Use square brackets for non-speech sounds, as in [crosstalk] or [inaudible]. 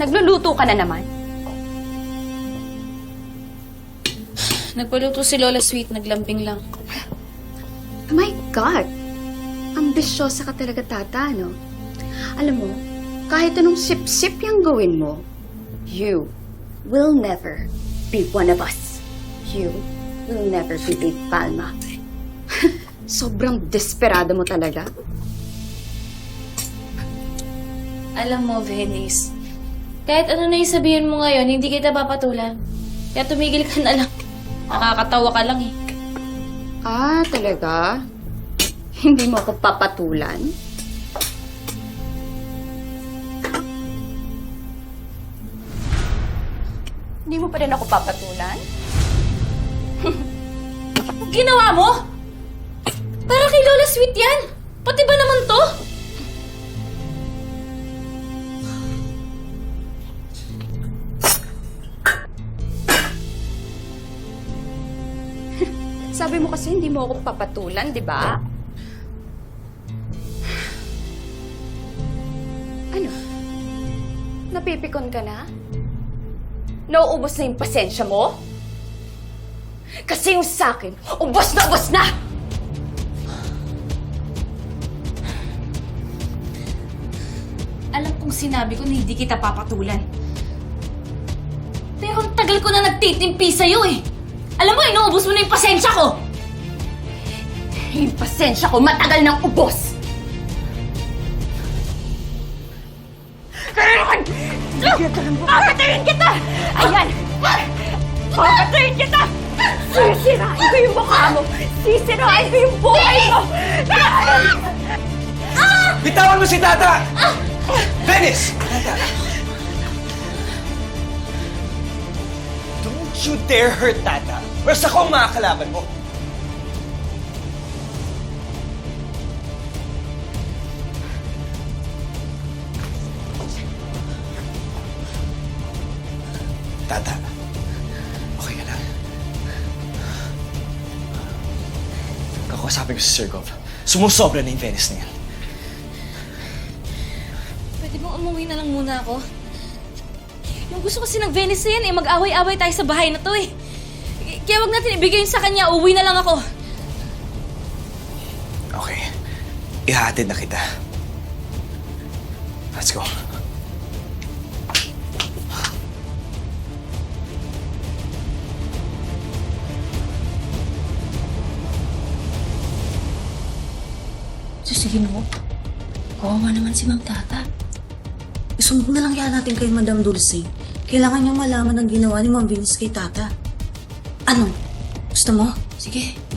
Nagluluto ka na naman. Nagpaluto si Lola Sweet, naglambing lang. My God! Ambisyosa ka talaga, tata, no? Alam mo, kahit anong sip-sip yung gawin mo, you will never be one of us. You will never be Big Palma. [laughs] Sobrang desperado mo talaga. Alam mo, Venice, kahit ano na yung sabihin mo ngayon, hindi kita papatulan. Kaya tumigil ka na lang. Nakakatawa ka lang eh. Ah, talaga? Hindi mo ako papatulan? Hindi mo pa rin ako papatulan? [laughs] Ginawa mo? Para kay Lola Sweet yan. Pati ba naman to? Sabi mo kasi hindi mo ako papatulan, di ba? Ano? Napipikon ka na? Nauubos na yung pasensya mo? Kasi yung sakin, ubos na ubos na! Alam kong sinabi ko na hindi kita papatulan. Pero ang tagal ko na nagtitimpi sa'yo eh. Alam mo, inuubos mo na yung pasensya ko. Yung pasensya ko matagal nang ubos! Kailangan! Papatayin kita! Ayan! Papatayin kita! Sisirain ko yung mukha mo! Sisirain ko yung buhay mo! Bitawan mo si Tata! Venice! Tata! You dare hurt Tata. Basta ako ang makakalaban mo. Tata, okay ka lang. Kakausapin ko si Sir Gov. Sumusobra na yung Venice na yan. Pwede bang umuwi na lang muna ako? Yung gusto kasi ng Venice na yan eh, mag-away-away tayo sa bahay na to eh. Kaya wag natin ibigay yun sa kanya, uwi na lang ako. Okay. Ihahatid na kita. Let's go. Sige mo. Kawawa naman si Mang Tata. Isumbong na lang kaya natin kay Madam Dulce. Kailangan niyang malaman ang ginawa ni Ma'am Vince kay Tata. Ano? Gusto mo? Sige.